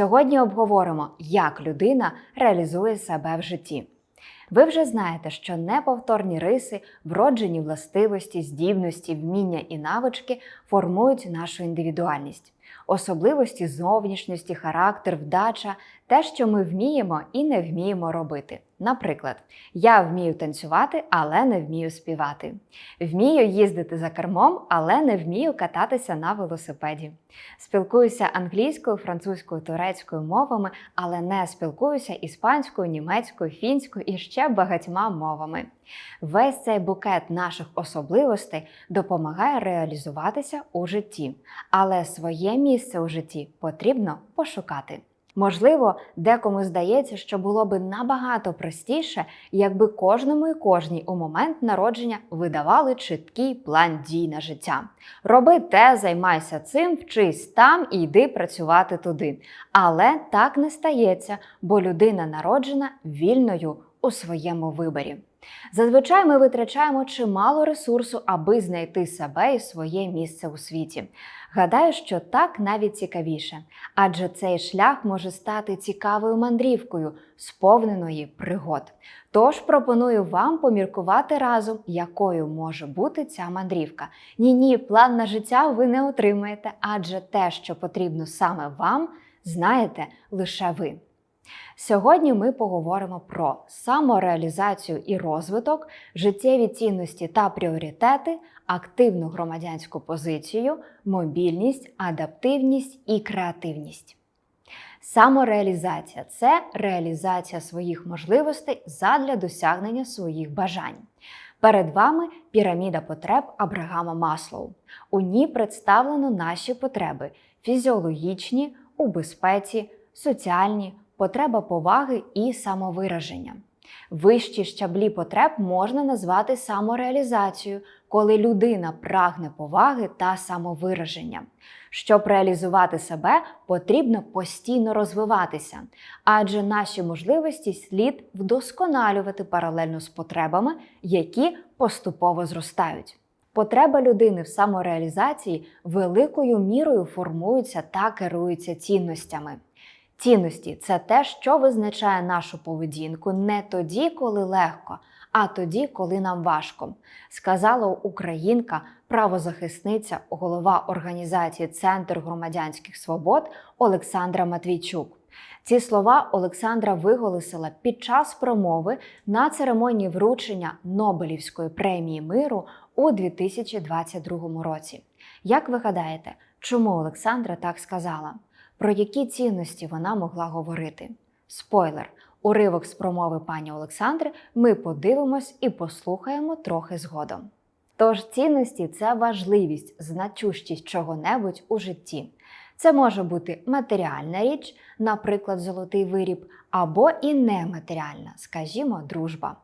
Сьогодні обговоримо, як людина реалізує себе в житті. Ви вже знаєте, що неповторні риси, вроджені властивості, здібності, вміння і навички формують нашу індивідуальність. Особливості зовнішності, характер, вдача те, що ми вміємо і не вміємо робити. Наприклад, я вмію танцювати, але не вмію співати. Вмію їздити за кермом, але не вмію кататися на велосипеді. Спілкуюся англійською, французькою, турецькою мовами, але не спілкуюся іспанською, німецькою, фінською і ще багатьма мовами. Весь цей букет наших особливостей допомагає реалізуватися у житті, але своє місце у житті потрібно пошукати. Можливо, декому здається, що було би набагато простіше, якби кожному і кожній у момент народження видавали чіткий план дій на життя. Роби те, займайся цим, вчись там і йди працювати туди. Але так не стається, бо людина народжена вільною у своєму виборі. Зазвичай ми витрачаємо чимало ресурсу, аби знайти себе і своє місце у світі. Гадаю, що так навіть цікавіше, адже цей шлях може стати цікавою мандрівкою, сповненої пригод. Тож пропоную вам поміркувати разом, якою може бути ця мандрівка. Ні, ні, план на життя ви не отримаєте, адже те, що потрібно саме вам, знаєте лише ви. Сьогодні ми поговоримо про самореалізацію і розвиток, життєві цінності та пріоритети, активну громадянську позицію, мобільність, адаптивність і креативність. Самореалізація це реалізація своїх можливостей задля досягнення своїх бажань. Перед вами піраміда потреб Абрагама Маслоу. У ній представлено наші потреби фізіологічні, у безпеці, соціальні, потреба поваги і самовираження. Вищі щаблі потреб можна назвати самореалізацією, коли людина прагне поваги та самовираження. Щоб реалізувати себе, потрібно постійно розвиватися, адже наші можливості слід вдосконалювати паралельно з потребами, які поступово зростають. Потреба людини в самореалізації великою мірою формуються та керуються цінностями. Цінності це те, що визначає нашу поведінку не тоді, коли легко, а тоді, коли нам важко, сказала українка, правозахисниця, голова організації Центр громадянських свобод Олександра Матвійчук. Ці слова Олександра виголосила під час промови на церемонії вручення Нобелівської премії миру у 2022 році. Як ви гадаєте, чому Олександра так сказала? Про які цінності вона могла говорити? Спойлер, уривок з промови пані Олександри ми подивимось і послухаємо трохи згодом. Тож цінності це важливість, значущість чого-небудь у житті. Це може бути матеріальна річ, наприклад, золотий виріб, або і нематеріальна, скажімо, дружба.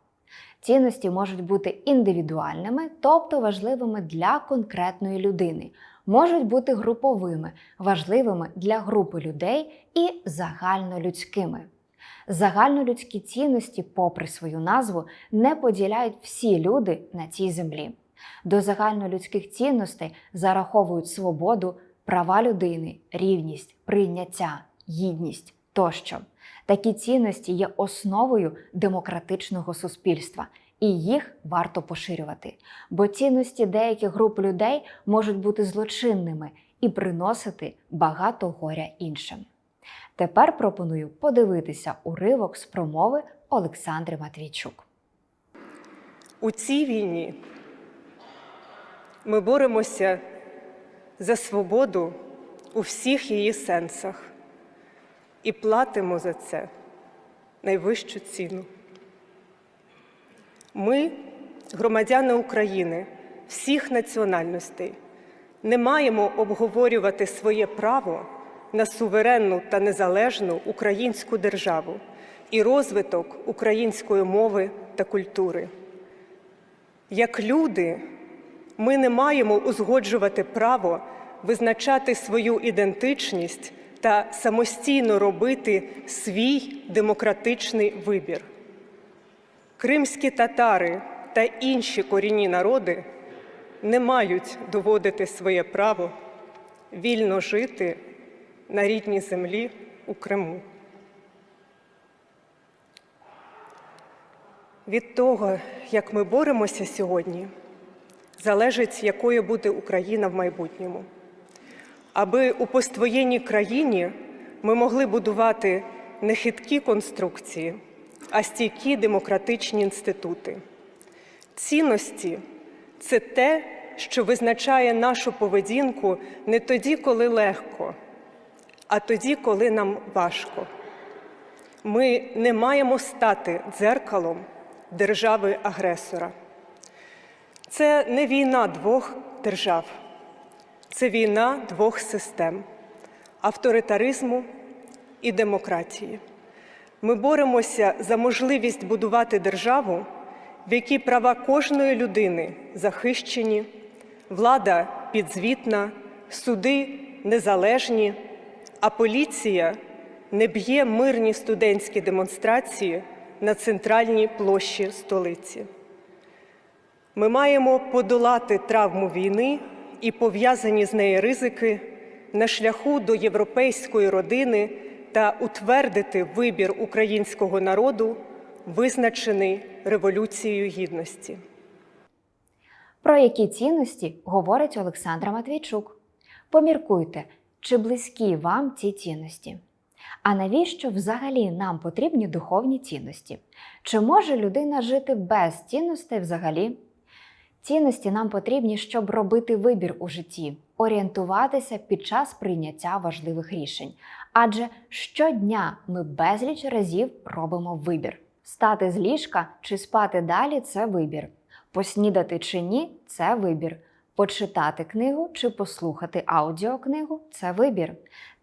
Цінності можуть бути індивідуальними, тобто важливими для конкретної людини, можуть бути груповими, важливими для групи людей і загальнолюдськими. Загальнолюдські цінності, попри свою назву, не поділяють всі люди на цій землі. До загальнолюдських цінностей зараховують свободу, права людини, рівність, прийняття, гідність тощо. Такі цінності є основою демократичного суспільства, і їх варто поширювати. Бо цінності деяких груп людей можуть бути злочинними і приносити багато горя іншим. Тепер пропоную подивитися уривок з промови Олександри Матвійчук. У цій війні ми боремося за свободу у всіх її сенсах і платимо за це найвищу ціну. Ми, громадяни України, всіх національностей, не маємо обговорювати своє право на суверенну та незалежну українську державу і розвиток української мови та культури. Як люди, ми не маємо узгоджувати право визначати свою ідентичність та самостійно робити свій демократичний вибір. Кримські татари та інші корінні народи не мають доводити своє право вільно жити на рідній землі у Криму. Від того, як ми боремося сьогодні, залежить, якою буде Україна в майбутньому. Аби у поствоєнній країні ми могли будувати не хиткі конструкції, а стійкі демократичні інститути. Цінності це те, що визначає нашу поведінку не тоді, коли легко, а тоді, коли нам важко. Ми не маємо стати дзеркалом держави-агресора. Це не війна двох держав, це війна двох систем авторитаризму і демократії. Ми боремося за можливість будувати державу, в якій права кожної людини захищені, влада підзвітна, суди незалежні, а поліція не б'є мирні студентські демонстрації на центральній площі столиці. Ми маємо подолати травму війни і пов'язані з нею ризики на шляху до європейської родини та утвердити вибір українського народу, визначений Революцією Гідності. Про які цінності говорить Олександра Матвійчук? Поміркуйте, чи близькі вам ці цінності? А навіщо взагалі нам потрібні духовні цінності? Чи може людина жити без цінностей взагалі? Цінності нам потрібні, щоб робити вибір у житті, орієнтуватися під час прийняття важливих рішень. Адже щодня ми безліч разів робимо вибір. Встати з ліжка чи спати далі це вибір. Поснідати чи ні це вибір. Почитати книгу чи послухати аудіокнигу це вибір.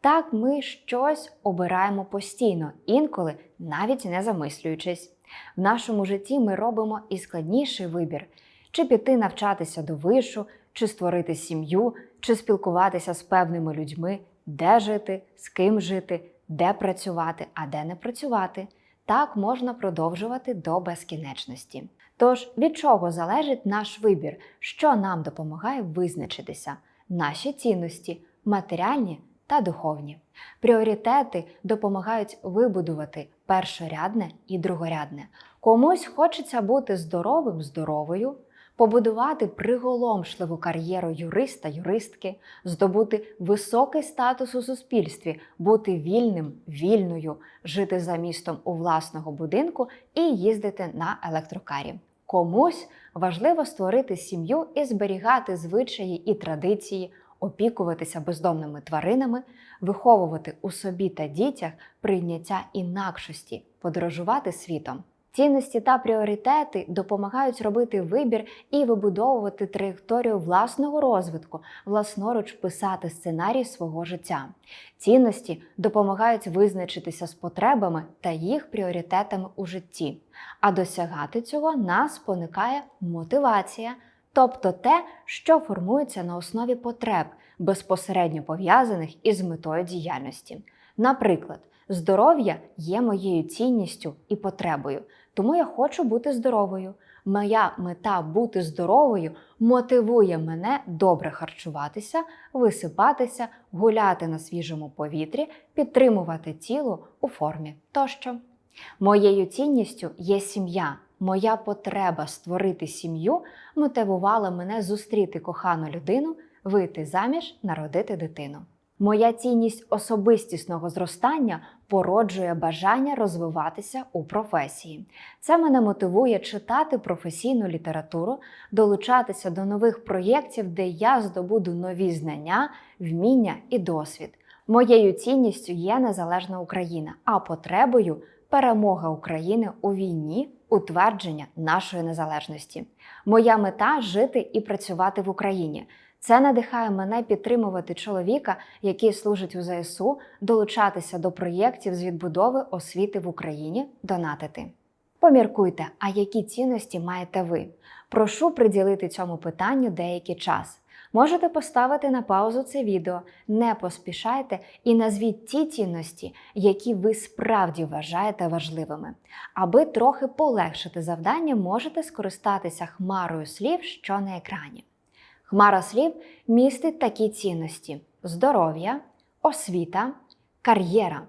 Так ми щось обираємо постійно, інколи навіть не замислюючись. В нашому житті ми робимо і складніший вибір: чи піти навчатися до вишу, чи створити сім'ю, чи спілкуватися з певними людьми, де жити, з ким жити, де працювати, а де не працювати. Так можна продовжувати до безкінечності. Тож від чого залежить наш вибір, що нам допомагає визначитися? Наші цінності, матеріальні та духовні. Пріоритети допомагають вибудувати першорядне і другорядне. Комусь хочеться бути здоровим, здоровою, побудувати приголомшливу кар'єру юриста, юристки, здобути високий статус у суспільстві, бути вільним, вільною, жити за містом у власного будинку і їздити на електрокарі. Комусь важливо створити сім'ю і зберігати звичаї і традиції, опікуватися бездомними тваринами, виховувати у собі та дітях прийняття інакшості, подорожувати світом. Цінності та пріоритети допомагають робити вибір і вибудовувати траєкторію власного розвитку, власноруч писати сценарій свого життя. Цінності допомагають визначитися з потребами та їх пріоритетами у житті. А досягати цього нас спонукає мотивація, тобто те, що формується на основі потреб, безпосередньо пов'язаних із метою діяльності. Наприклад, здоров'я є моєю цінністю і потребою, тому я хочу бути здоровою. Моя мета бути здоровою мотивує мене добре харчуватися, висипатися, гуляти на свіжому повітрі, підтримувати тіло у формі тощо. Моєю цінністю є сім'я. Моя потреба створити сім'ю мотивувала мене зустріти кохану людину, вийти заміж, народити дитину. Моя цінність особистісного зростання породжує бажання розвиватися у професії. Це мене мотивує читати професійну літературу, долучатися до нових проєктів, де я здобуду нові знання, вміння і досвід. Моєю цінністю є незалежна Україна, а потребою перемога України у війні, утвердження нашої незалежності. Моя мета жити і працювати в Україні. Це надихає мене підтримувати чоловіка, який служить у ЗСУ, долучатися до проєктів з відбудови освіти в Україні, донатити. Поміркуйте, а які цінності маєте ви? Прошу приділити цьому питанню деякий час. Можете поставити на паузу це відео, не поспішайте і назвіть ті цінності, які ви справді вважаєте важливими. Аби трохи полегшити завдання, можете скористатися хмарою слів, що на екрані. Хмара слів містить такі цінності: здоров'я, освіта, кар'єра,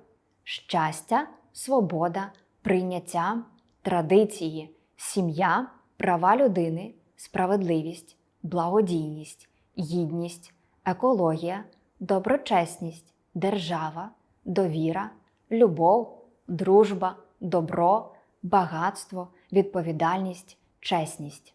щастя, свобода, прийняття, традиції, сім'я, права людини, справедливість, благодійність, гідність, екологія, доброчесність, держава, довіра, любов, дружба, добро, багатство, відповідальність, чесність.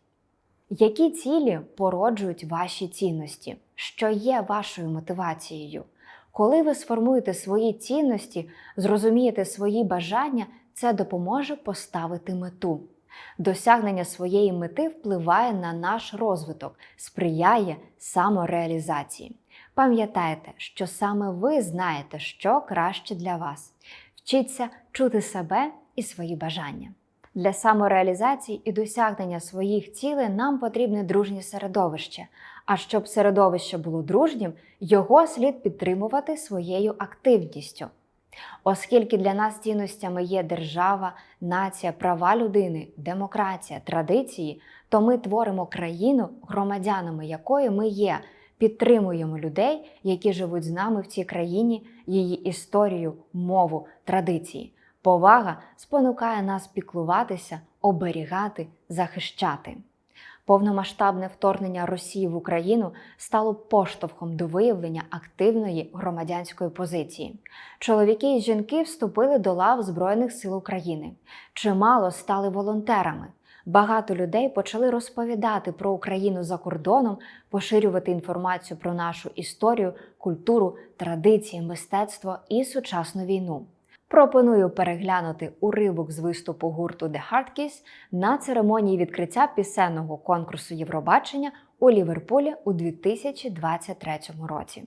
Які цілі породжують ваші цінності? Що є вашою мотивацією? Коли ви сформуєте свої цінності, зрозумієте свої бажання, це допоможе поставити мету. Досягнення своєї мети впливає на наш розвиток, сприяє самореалізації. Пам'ятайте, що саме ви знаєте, що краще для вас. Вчіться чути себе і свої бажання. Для самореалізації і досягнення своїх цілей нам потрібне дружнє середовище. А щоб середовище було дружнім, його слід підтримувати своєю активністю. Оскільки для нас цінностями є держава, нація, права людини, демократія, традиції, то ми творимо країну, громадянами якої ми є, підтримуємо людей, які живуть з нами в цій країні, її історію, мову, традиції. Повага спонукає нас піклуватися, оберігати, захищати. Повномасштабне вторгнення Росії в Україну стало поштовхом до виявлення активної громадянської позиції. Чоловіки і жінки вступили до лав Збройних сил України. Чимало стали волонтерами. Багато людей почали розповідати про Україну за кордоном, поширювати інформацію про нашу історію, культуру, традиції, мистецтво і сучасну війну. Пропоную переглянути уривок з виступу гурту The Hardkiss на церемонії відкриття пісенного конкурсу Євробачення у Ліверпулі у 2023 році.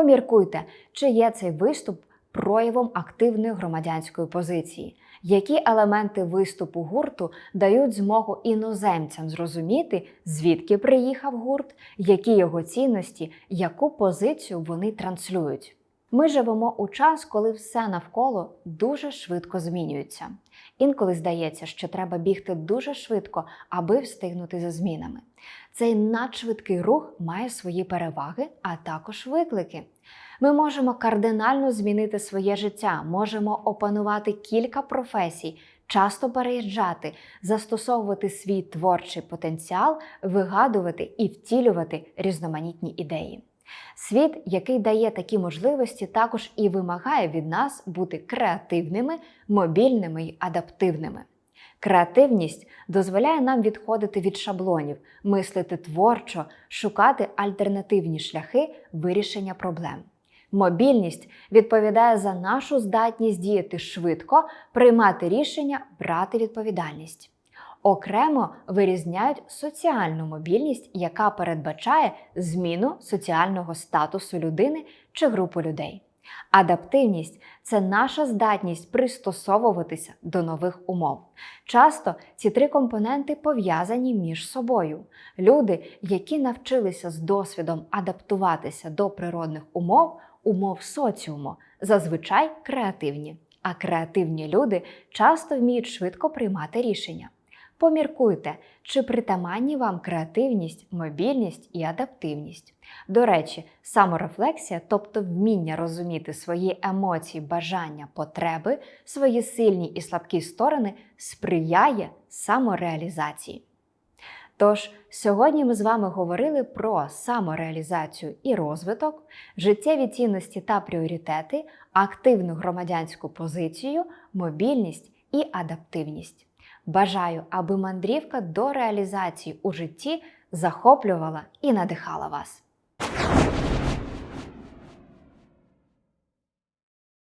Поміркуйте, чи є цей виступ проявом активної громадянської позиції. Які елементи виступу гурту дають змогу іноземцям зрозуміти, звідки приїхав гурт, які його цінності, яку позицію вони транслюють? Ми живемо у час, коли все навколо дуже швидко змінюється. Інколи здається, що треба бігти дуже швидко, аби встигнути за змінами. Цей надшвидкий рух має свої переваги, а також виклики. Ми можемо кардинально змінити своє життя, можемо опанувати кілька професій, часто переїжджати, застосовувати свій творчий потенціал, вигадувати і втілювати різноманітні ідеї. Світ, який дає такі можливості, також і вимагає від нас бути креативними, мобільними й адаптивними. Креативність дозволяє нам відходити від шаблонів, мислити творчо, шукати альтернативні шляхи вирішення проблем. Мобільність відповідає за нашу здатність діяти швидко, приймати рішення, брати відповідальність. Окремо вирізняють соціальну мобільність, яка передбачає зміну соціального статусу людини чи групи людей. Адаптивність це наша здатність пристосовуватися до нових умов. Часто ці три компоненти пов'язані між собою. Люди, які навчилися з досвідом адаптуватися до природних умов, умов соціуму, зазвичай креативні. А креативні люди часто вміють швидко приймати рішення. Поміркуйте, чи притаманні вам креативність, мобільність і адаптивність. До речі, саморефлексія, тобто вміння розуміти свої емоції, бажання, потреби, свої сильні і слабкі сторони, сприяє самореалізації. Тож, сьогодні ми з вами говорили про самореалізацію і розвиток, життєві цінності та пріоритети, активну громадянську позицію, мобільність і адаптивність. Бажаю, аби мандрівка до реалізації у житті захоплювала і надихала вас.